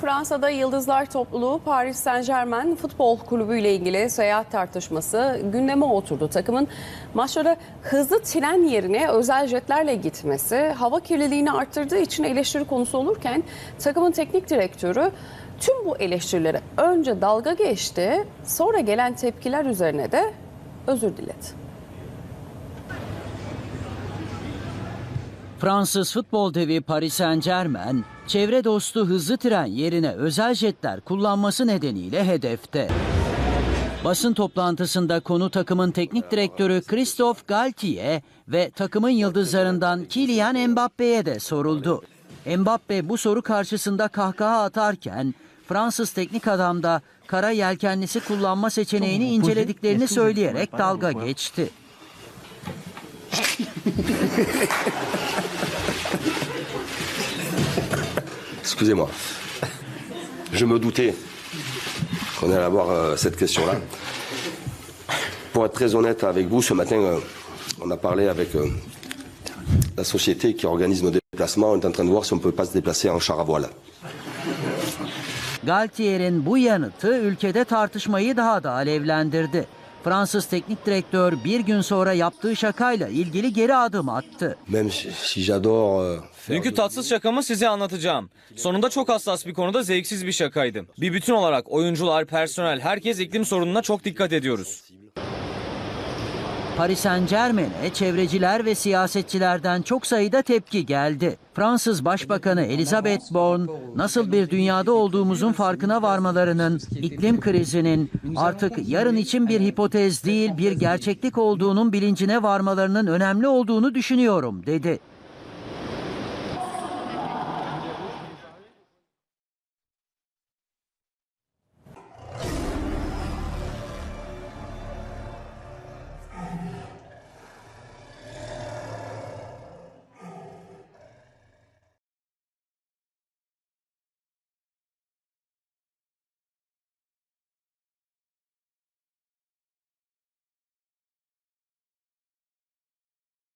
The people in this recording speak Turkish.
Fransa'da Yıldızlar Topluluğu Paris Saint Germain futbol kulübü ile ilgili seyahat tartışması gündeme oturdu. Takımın maçlara hızlı tren yerine özel jetlerle gitmesi hava kirliliğini arttırdığı için eleştiri konusu olurken takımın teknik direktörü tüm bu eleştirilere önce dalga geçti, sonra gelen tepkiler üzerine de özür diledi. Fransız futbol devi Paris Saint Germain, çevre dostu hızlı tren yerine özel jetler kullanması nedeniyle hedefte. Basın toplantısında konu takımın teknik direktörü Christophe Galtier ve takımın yıldızlarından Kylian Mbappe'ye de soruldu. Mbappe bu soru karşısında kahkaha atarken Fransız teknik adam da kara yelkenlisi kullanma seçeneğini incelediklerini söyleyerek dalga geçti. Excusez-moi. Je me doutais qu'on allait avoir euh, cette question-là. Pour être très honnête avec vous, ce matin, euh, on a parlé avec euh, la société qui organise nos déplacements. On est en train de voir si on ne peut pas se déplacer en char à voile. Fransız teknik direktör bir gün sonra yaptığı şakayla ilgili geri adım attı. Euh, Dünkü tatsız şakamı size anlatacağım. Sonunda çok hassas bir konuda zevksiz bir şakaydı. Bir bütün olarak oyuncular, personel, herkes iklim sorununa çok dikkat ediyoruz. Paris Saint Germain'e çevreciler ve siyasetçilerden çok sayıda tepki geldi. Fransız Başbakanı Elizabeth Borne nasıl bir dünyada olduğumuzun farkına varmalarının, iklim krizinin artık yarın için bir hipotez değil bir gerçeklik olduğunun bilincine varmalarının önemli olduğunu düşünüyorum dedi.